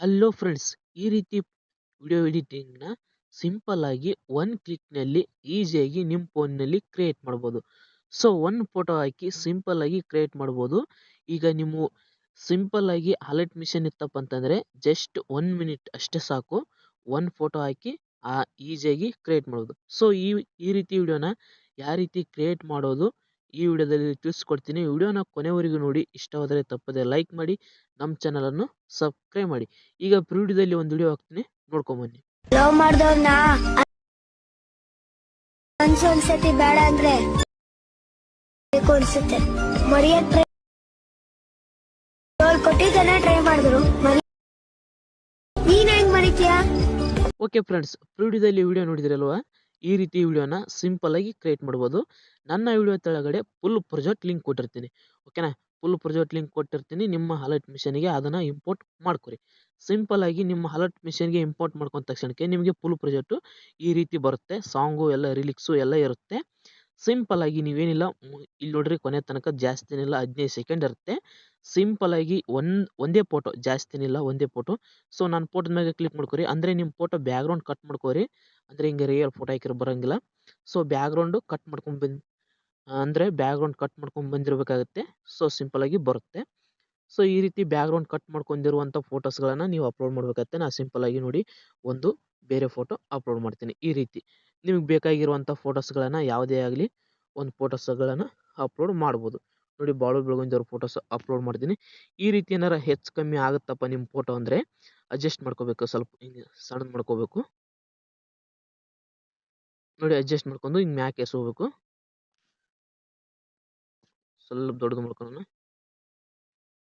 Hello friends ಈ ರೀತಿ video ಎಡಿಟಿಂಗ್ನ ಸಿಂಪಲ್ ಆಗಿ ಒನ್ ಕ್ಲಿಕ್ನಲ್ಲಿ ಈಸಿಯಾಗಿ ನಿಮ್ಮ ಫೋನ್ನಲ್ಲಿ ಕ್ರಿಯೇಟ್ ಮಾಡ್ಬೋದು. ಸೊ ಒಂದು ಫೋಟೋ ಹಾಕಿ ಸಿಂಪಲ್ ಆಗಿ ಕ್ರಿಯೇಟ್ ಮಾಡ್ಬೋದು. ಈಗ ನೀವು ಸಿಂಪಲ್ ಆಗಿ ಅಲರ್ಟ್ ಮಿಷನ್ ಇತ್ತಪ್ಪ ಅಂತಂದರೆ ಜಸ್ಟ್ ಒನ್ ಮಿನಿಟ್ ಅಷ್ಟೇ ಸಾಕು. ಒಂದು ಫೋಟೋ ಹಾಕಿ, ಆ ಈಸಿಯಾಗಿ ಕ್ರಿಯೇಟ್ ಮಾಡ್ಬೋದು. ಸೊ ಈ ಈ ರೀತಿ ವಿಡಿಯೋನ ಯಾವ ರೀತಿ ಕ್ರಿಯೇಟ್ ಮಾಡೋದು? ಈ ವಿಡಿಯೋದಲ್ಲಿ ತಿಳಿಸ್ಕೊಡ್ತೀನಿ. ವಿಡಿಯೋನ ಕೊನೆವರೆಗೂ ನೋಡಿ. ಇಷ್ಟವಾದರೆ ತಪ್ಪದೆ ಲೈಕ್ ಮಾಡಿ ನಮ್ಮ ಚಾನಲನ್ನು ಸಬ್ಸ್ಕ್ರೈಬ್ ಮಾಡಿ. ಈಗ ಪ್ರೀಡಿಯೋದಲ್ಲಿ ಒಂದು ವಿಡಿಯೋ ಹಾಕ್ತೀನಿ. ನೋಡ್ಕೊಂಬನ್ನಿ ಲವ್ ಮಾಡ್ದವ್ನ ಅನ್ಸೊಂದ್ಸತಿ ಬೇಡ ಅಂದ್ರೆ ಬೇಕು ಅನ್ಸುತ್ತೆ. ಮರಿಯಕ್ ಟ್ರೈ ಅವ್ರು ಕೊಟ್ಟಿದ್ದಾನೆ ಟ್ರೈ ಮಾಡಿದ್ರು. ಮರಿ ನೀನ್ ಹೆಂಗ್ ಮರಿತೀಯ? ಓಕೆ ಫ್ರೆಂಡ್ಸ್ ಪ್ರಿವಿಡಿಯೋದಲ್ಲಿ ವಿಡಿಯೋ ನೋಡಿದಿರಲ್ವಾ? ಈ ರೀತಿ ವಿಡಿಯೋನ ಸಿಂಪಲ್ ಆಗಿ ಕ್ರಿಯೇಟ್ ಮಾಡ್ಬೋದು. ನನ್ನ ವಿಡಿಯೋ ಕೆಳಗಡೆ ಫುಲ್ ಪ್ರೊಜೆಕ್ಟ್ ಲಿಂಕ್ ಕೊಟ್ಟಿರ್ತೀನಿ. ಓಕೆನಾ ಫುಲ್ ಪ್ರೊಜೆಕ್ಟ್ ಲಿಂಕ್ ಕೊಟ್ಟಿರ್ತೀನಿ. ನಿಮ್ಮ ಅಲರ್ಟ್ ಮಿಷನ್ಗೆ ಅದನ್ನು ಇಂಪೋರ್ಟ್ ಮಾಡ್ಕೊರಿ. ಸಿಂಪಲ್ ಆಗಿ ನಿಮ್ಮ ಅಲರ್ಟ್ ಮಿಷನ್ಗೆ ಇಂಪೋರ್ಟ್ ಮಾಡ್ಕೊಂಡ ತಕ್ಷಣಕ್ಕೆ ನಿಮಗೆ ಫುಲ್ ಪ್ರೊಜೆಕ್ಟು ಈ ರೀತಿ ಬರುತ್ತೆ. ಸಾಂಗು ಎಲ್ಲ ರಿಲಿಕ್ಸು ಎಲ್ಲ ಇರುತ್ತೆ. ಸಿಂಪಲ್ ಆಗಿ ನೀವೇನಿಲ್ಲ ಇಲ್ಲಿ ನೋಡ್ರಿ ಕೊನೆ ತನಕ ಜಾಸ್ತಿನಿಲ್ಲ, ಹದಿನೈದು ಸೆಕೆಂಡ್ ಇರುತ್ತೆ. ಸಿಂಪಲ್ ಒಂದ್, ಒಂದೇ ಫೋಟೋ ಜಾಸ್ತಿನಿಲ್ಲ, ಒಂದೇ ಫೋಟೋ ಸೊ ನಾನು ಫೋಟೋದ ಮೇಲೆ ಕ್ಲಿಕ್ ಮಾಡ್ಕೊರಿ. ಅಂದರೆ ನಿಮ್ಮ ಫೋಟೋ ಬ್ಯಾಕ್ಗ್ರೌಂಡ್ ಕಟ್ ಮಾಡ್ಕೋರಿ. ಅಂದರೆ ಹಿಂಗೆ ರಿಯಲ್ ಫೋಟೋ ಹಾಕಿರೋ ಬರೋಂಗಿಲ್ಲ. ಸೊ ಬ್ಯಾಗ್ರೌಂಡು ಕಟ್ ಮಾಡ್ಕೊಂಡು ಬಂದು, ಅಂದರೆ ಬ್ಯಾಗ್ರೌಂಡ್ ಕಟ್ ಮಾಡ್ಕೊಂಡು ಬಂದಿರಬೇಕಾಗುತ್ತೆ. ಸೊ ಸಿಂಪಲ್ ಆಗಿ ಬರುತ್ತೆ. ಸೊ ಈ ರೀತಿ ಬ್ಯಾಗ್ರೌಂಡ್ ಕಟ್ ಮಾಡ್ಕೊಂಡಿರುವಂಥ ಫೋಟೋಸ್ಗಳನ್ನು ನೀವು ಅಪ್ಲೋಡ್ ಮಾಡಬೇಕಾಗತ್ತೆ. ನಾನು ಸಿಂಪಲ್ ಆಗಿ ನೋಡಿ ಒಂದು ಬೇರೆ ಫೋಟೋ ಅಪ್ಲೋಡ್ ಮಾಡ್ತೀನಿ. ಈ ರೀತಿ ನಿಮಗೆ ಬೇಕಾಗಿರುವಂಥ ಫೋಟೋಸ್ಗಳನ್ನು ಯಾವುದೇ ಆಗಲಿ ಒಂದು ಫೋಟೋಸ್ಗಳನ್ನು ಅಪ್ಲೋಡ್ ಮಾಡ್ಬೋದು. ನೋಡಿ ಬಾಳು ಬೆಳಗೊಂಡಿರೋ ಫೋಟೋಸ್ ಅಪ್ಲೋಡ್ ಮಾಡ್ತೀನಿ. ಈ ರೀತಿ ಏನಾರ ಹೆಚ್ಚು ಕಮ್ಮಿ ಆಗುತ್ತಪ್ಪ ನಿಮ್ಮ ಫೋಟೋ ಅಂದರೆ ಅಡ್ಜಸ್ಟ್ ಮಾಡ್ಕೋಬೇಕು. ಸ್ವಲ್ಪ ಹಿಂಗೆ ಸಣ್ಣದು ಮಾಡ್ಕೋಬೇಕು. ನೋಡಿ ಅಡ್ಜಸ್ಟ್ ಮಾಡ್ಕೊಂಡು ಹಿಂಗೆ ಮ್ಯಾಕ್ ಎಸ್ಕೋಬೇಕು ಸ್ವಲ್ಪ ದೊಡ್ಡದು ಮಾಡ್ಕೊಂಡು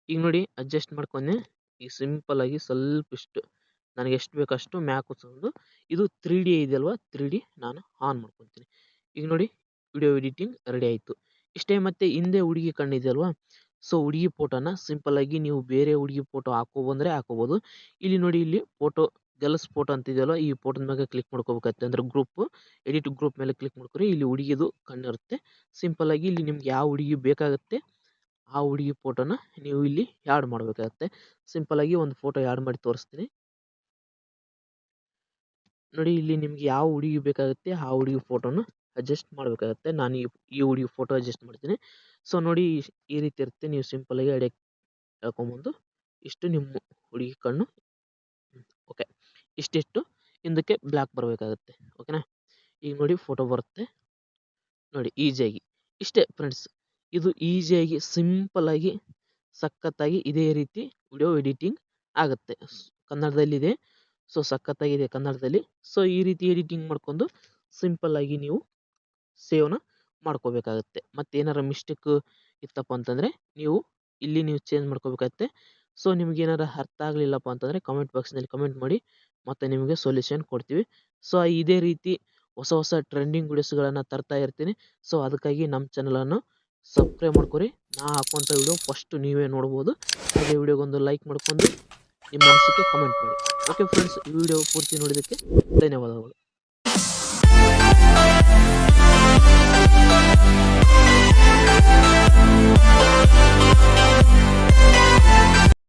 ಈಗ ನೋಡಿ ಅಡ್ಜಸ್ಟ್ ಮಾಡ್ಕೊಂಡೆ. ಈಗ ಸಿಂಪಲ್ ಆಗಿ ಸ್ವಲ್ಪ ಇಷ್ಟು. ನನಗೆ ಎಷ್ಟು ಬೇಕು ಅಷ್ಟು ಮ್ಯಾಕ್ ಹೊತ್ಕೊಂಡು ಇದು ತ್ರೀ ಡಿ ಇದೆಯಲ್ವಾ? ತ್ರೀ ಡಿ ನಾನು ಆನ್ ಮಾಡ್ಕೊತೀನಿ. ಈಗ ನೋಡಿ ವಿಡಿಯೋ ಎಡಿಟಿಂಗ್ ರೆಡಿ ಆಯಿತು. ಇಷ್ಟೇ ಮತ್ತೆ ಹಿಂದೆ ಹುಡುಗಿ ಕಣ್ಣಿದೆಯಲ್ವಾ ಸೊ ಹುಡುಗಿ ಫೋಟೋನ ಸಿಂಪಲ್ ಆಗಿ ನೀವು ಬೇರೆ ಹುಡುಗಿ ಫೋಟೋ ಹಾಕೋ ಬಂದರೆ ಹಾಕೋಬೋದು. ಇಲ್ಲಿ ನೋಡಿ ಇಲ್ಲಿ ಫೋಟೋ ಗರ್ಲ್ಸ್ ಫೋಟೋ ಅಂತಿದೆಯಲ್ಲ, ಈ ಫೋಟೋದ ಮೇಲೆ ಕ್ಲಿಕ್ ಮಾಡ್ಕೋಬೇಕಾಗುತ್ತೆ ಅಂದ್ರೆ ಗ್ರೂಪ್ ಎಡಿಟ್ ಗ್ರೂಪ್ ಮೇಲೆ ಕ್ಲಿಕ್ ಮಾಡ್ಕೊರಿ, ಇಲ್ಲಿ ಹುಡುಗಿದು ಕಣ್ಣಿರುತ್ತೆ. ಸಿಂಪಲ್ ಆಗಿ ಇಲ್ಲಿ ನಿಮ್ಗೆ ಯಾವ ಹುಡುಗಿ ಬೇಕಾಗುತ್ತೆ, ಆ ಹುಡುಗಿ ಫೋಟೋನ ನೀವು ಇಲ್ಲಿ ಆ್ಯಡ್ ಮಾಡಬೇಕಾಗತ್ತೆ. ಸಿಂಪಲ್ ಆಗಿ ಒಂದು ಫೋಟೋ ಆ್ಯಡ್ ಮಾಡಿ ತೋರಿಸ್ತೀನಿ. ನೋಡಿ, ಇಲ್ಲಿ ನಿಮ್ಗೆ ಯಾವ ಹುಡುಗಿ ಬೇಕಾಗುತ್ತೆ, ಆ ಹುಡುಗಿ ಫೋಟೋನ ಅಡ್ಜಸ್ಟ್ ಮಾಡಬೇಕಾಗತ್ತೆ. ನಾನು ಈ ಹುಡುಗಿ ಫೋಟೋ ಅಡ್ಜಸ್ಟ್ ಮಾಡ್ತೀನಿ. ಸೊ ನೋಡಿ, ಈ ರೀತಿ ಇರುತ್ತೆ. ನೀವು ಸಿಂಪಲ್ ಆಗಿ ಅಡಿಗೆ ಹೇಳ್ಕೊಂಬಂದು ಇಷ್ಟು ನಿಮ್ಮ ಹುಡುಗಿ ಕಣ್ಣು. ಓಕೆ ಇಷ್ಟಿಷ್ಟು ಹಿಂದಕ್ಕೆ ಬ್ಲ್ಯಾಕ್ ಬರಬೇಕಾಗುತ್ತೆ ಓಕೆನಾ ಈಗ ನೋಡಿ ಫೋಟೋ ಬರುತ್ತೆ. ನೋಡಿ ಈಸಿಯಾಗಿ ಇಷ್ಟೇ ಫ್ರೆಂಡ್ಸ್ ಇದು ಈಸಿಯಾಗಿ ಸಿಂಪಲ್ ಆಗಿ, ಸಖತ್ತಾಗಿ ಇದೇ ರೀತಿ ವಿಡಿಯೋ ಎಡಿಟಿಂಗ್ ಆಗುತ್ತೆ. ಕನ್ನಡದಲ್ಲಿದೆ ಸೊ ಸಖತ್ತಾಗಿದೆ ಕನ್ನಡದಲ್ಲಿ. ಸೊ ಈ ರೀತಿ ಎಡಿಟಿಂಗ್ ಮಾಡ್ಕೊಂಡು ಸಿಂಪಲ್ ಆಗಿ ನೀವು ಸೇವ್ನ ಮಾಡ್ಕೋಬೇಕಾಗುತ್ತೆ. ಮತ್ತೇನಾರ ಮಿಸ್ಟೇಕ್ ಇತ್ತಪ್ಪ ಅಂತಂದರೆ ನೀವು ಇಲ್ಲಿ ನೀವು ಚೇಂಜ್ ಮಾಡ್ಕೋಬೇಕಾಗತ್ತೆ. ಸೊ ನಿಮ್ಗೆ ಏನಾರ ಅರ್ಥ ಆಗಲಿಲ್ಲಪ್ಪ ಅಂತಂದರೆ ಕಮೆಂಟ್ ಬಾಕ್ಸ್ನಲ್ಲಿ ಕಮೆಂಟ್ ಮಾಡಿ ಮತ್ತೆ ನಿಮಗೆ ಸೊಲ್ಯೂಷನ್ ಕೊಡ್ತೀವಿ. ಸೊ ಇದೇ ರೀತಿ ಹೊಸ ಹೊಸ ಟ್ರೆಂಡಿಂಗ್ ವಿಡಿಯೋಸ್ಗಳನ್ನು ತರ್ತಾ ಇರ್ತೀನಿ. ಸೊ ಅದಕ್ಕಾಗಿ ನಮ್ಮ ಚಾನಲನ್ನು ಸಬ್ಸ್ಕ್ರೈಬ್ ಮಾಡ್ಕೊರಿ. ನಾ ಹಾಕುವಂಥ ವಿಡಿಯೋ ಫಸ್ಟ್ ನೀವೇ ನೋಡ್ಬೋದು. ಹಾಗೆ ವಿಡಿಯೋಗೊಂದು ಲೈಕ್ ಮಾಡ್ಕೊಂಡು ನಿಮ್ಮ ಅನಿಸಿಕೆ ಕಮೆಂಟ್ ಮಾಡಿ. ಓಕೆ ಫ್ರೆಂಡ್ಸ್ ಈ ವಿಡಿಯೋ ಪೂರ್ತಿ ನೋಡಿದ್ದಕ್ಕೆ ಧನ್ಯವಾದಗಳು.